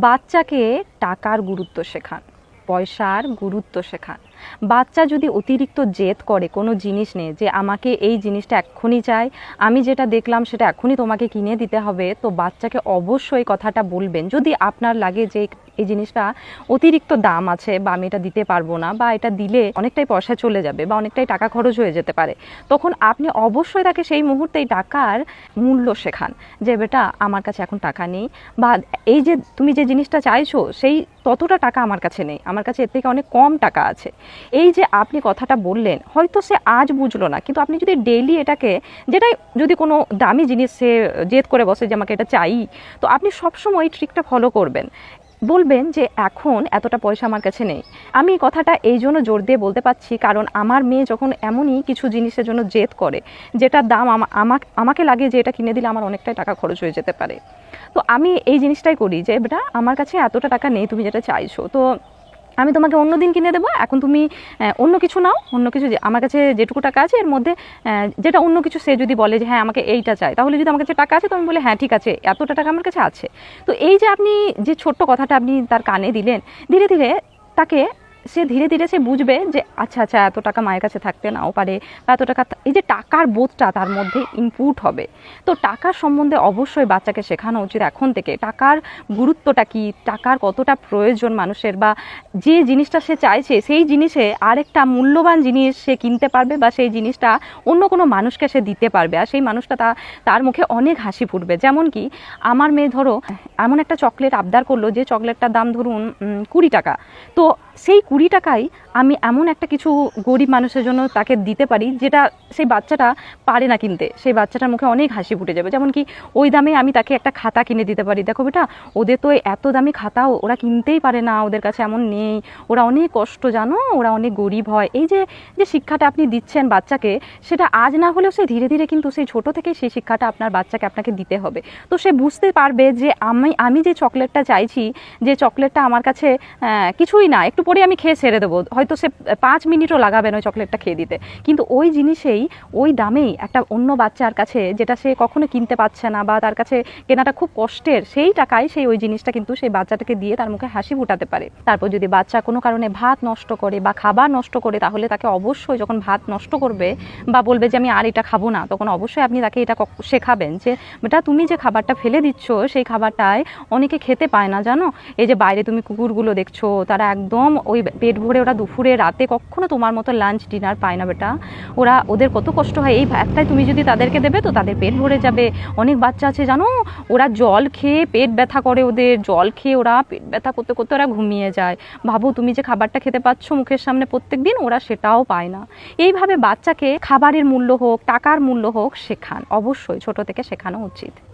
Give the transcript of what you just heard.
বাচ্চাকে টাকার গুরুত্ব শেখান পয়সার গুরুত্ব শেখান। বাচ্চা যদি অতিরিক্ত জেদ করে কোনো জিনিস নিয়ে যে আমাকে এই জিনিসটা এক্ষুনি চাই, আমি যেটা দেখলাম সেটা এখনই তোমাকে কিনে দিতে হবে, তো বাচ্চাকে অবশ্যই কথাটা বলবেন। যদি আপনার লাগে যে এই জিনিসটা অতিরিক্ত দাম আছে বা আমি এটা দিতে পারব না বা এটা দিলে অনেকটাই পয়সা চলে যাবে বা অনেকটাই টাকা খরচ হয়ে যেতে পারে, তখন আপনি অবশ্যই তাকে সেই মুহূর্তে এই টাকার মূল্য শেখান যে, বেটা, আমার কাছে এখন টাকা নেই। বা এই যে তুমি যে জিনিসটা চাইছো, সেই ততটা টাকা আমার কাছে নেই। আমার কাছে এর থেকে অনেক কম টাকা আছে। এই যে আপনি কথাটা বললেন, হয়তো সে আজ বুঝলো না, কিন্তু আপনি যদি ডেইলি এটাকে, যেটাই যদি কোনো দামি জিনিস সে জেদ করে বসে যে আমাকে এটা চাই, তো আপনি সবসময় এই ট্রিকটা ফলো করবেন। বলবেন যে এখন এতটা পয়সা আমার কাছে নেই। আমি কথাটা এই জন্য জোর দিয়ে বলতে পারছি, কারণ আমার মেয়ে যখন এমনই কিছু জিনিসের জন্য জেদ করে যেটার দাম আমাকে আমাকে লাগে যে এটা কিনে দিলে আমার অনেকটাই টাকা খরচ হয়ে যেতে পারে। তো আমি এই জিনিসটাই করি যে, বেটা, আমার কাছে এতটা টাকা নেই, তুমি যেটা চাইছো। তো আমি তোমাকে অন্য দিন কিনে দেবো, এখন তুমি অন্য কিছু নাও, অন্য কিছু আমার কাছে যেটুকু টাকা আছে, এর মধ্যে যেটা অন্য কিছু সে যদি বলে যে হ্যাঁ আমাকে এইটা চাই তাহলে যদি আমার কাছে টাকা আছে, তো আমি বলে হ্যাঁ ঠিক আছে, এতটা টাকা আমার কাছে আছে। তো এই যে আপনি যে ছোট্ট কথাটা আপনি তার কানে দিলেন, ধীরে ধীরে তাকে ধীরে ধীরে সে বুঝবে যে আচ্ছা আচ্ছা এত টাকা মায়ের কাছে থাকতে নাও পারে বা এত টাকা এই যে টাকার বোধটা তার মধ্যে ইনপুট হবে। তো টাকার সম্বন্ধে অবশ্যই বাচ্চাকে শেখানো উচিত এখন থেকে। টাকার গুরুত্বটা কি? টাকার কতটা প্রয়োজন মানুষের? বা যে জিনিসটা সে চাইছে, সেই জিনিসে আরেকটা মূল্যবান জিনিস সে কিনতে পারবে বা সেই জিনিসটা অন্য কোনো মানুষকে সে দিতে পারবে। আর সেই মানুষটা তা, তার মুখে অনেক হাসি ফুটবে। যেমন কি, আমার মেয়ে ধরো, এমন একটা চকলেট আবদার করল যে, চকলেটটার দাম ধরুন কুড়ি টাকা। তো সেই কুড়ি টাকায় আমি এমন একটা কিছু গরিব মানুষের জন্য তাকে দিতে পারি যেটা সেই বাচ্চাটা পারে না কিনতে। সেই বাচ্চাটার মুখে অনেক হাসি ফুটে যাবে। যেমন কি ওই দামে আমি তাকে একটা খাতা কিনে দিতে পারি। দেখো বেটা, ওদের তো এত দামি খাতাও ওরা কিনতেই পারে না, ওদের কাছে এমন নেই। ওরা অনেক কষ্ট, জানো? ওরা অনেক গরিব হয়। এই যে যে শিক্ষাটা আপনি দিচ্ছেন বাচ্চাকে, সেটা আজ না হলেও সে ধীরে ধীরে কিন্তু সেই ছোট থেকেই সেই শিক্ষাটা আপনার বাচ্চাকে আপনাকে দিতে হবে। তো সে বুঝতে পারবে যে আমি আমি যে চকলেটটা চাইছি, যে চকলেটটা আমার কাছে কিছুই না, একটু পরে আমি খেয়ে ছেড়ে দেবো। হয়তো সে পাঁচ মিনিটও লাগাবে না ওই চকলেটটা খেয়ে দিতে। কিন্তু ওই জিনিসেই, ওই দামেই একটা অন্য বাচ্চার কাছে যেটা সে কখনো কিনতে পারছে না বা তার কাছে কেনাটা খুব কষ্টের, সেই টাকায় সেই ওই জিনিসটা কিন্তু সেই বাচ্চাটাকে দিয়ে তার মুখে হাসি ফুটাতে পারে। তারপর যদি বাচ্চা কোনো কারণে ভাত নষ্ট করে বা খাবার নষ্ট করে, তাহলে তাকে অবশ্যই যখন ভাত নষ্ট করবে বা বলবে যে, আমি আর এটা খাব না, তখন অবশ্যই আপনি তাকে এটা শেখাবেন যে, বেটা, তুমি যে খাবারটা ফেলে দিচ্ছ, সেই খাবারটায় অনেকে খেতে পায় না, জানো? এই যে বাইরে তুমি কুকুরগুলো দেখছ, তারা একদম ওই পেট ভরে ওরা দুপুরে, রাতে কখনো তোমার মতো লাঞ্চ ডিনার পায় না বেটা। ওরা, ওদের কত কষ্ট হয়। এই ভাতটাই তুমি যদি তাদেরকে দেবে তো তাদের পেট ভরে যাবে। অনেক বাচ্চা আছে, জানো? ওরা জল খেয়ে পেট ব্যথা করে ওদের। জল খেয়ে ওরা পেট ব্যথা করতে করতে ওরা ঘুমিয়ে যায়। ভাবো, তুমি যে খাবারটা খেতে পাচ্ছ মুখের সামনে প্রত্যেক দিন ওরা সেটাও পায় না। এইভাবে বাচ্চাকে খাবারের মূল্য হোক, টাকার মূল্য হোক, শেখান। অবশ্যই ছোট থেকে শেখানো উচিত।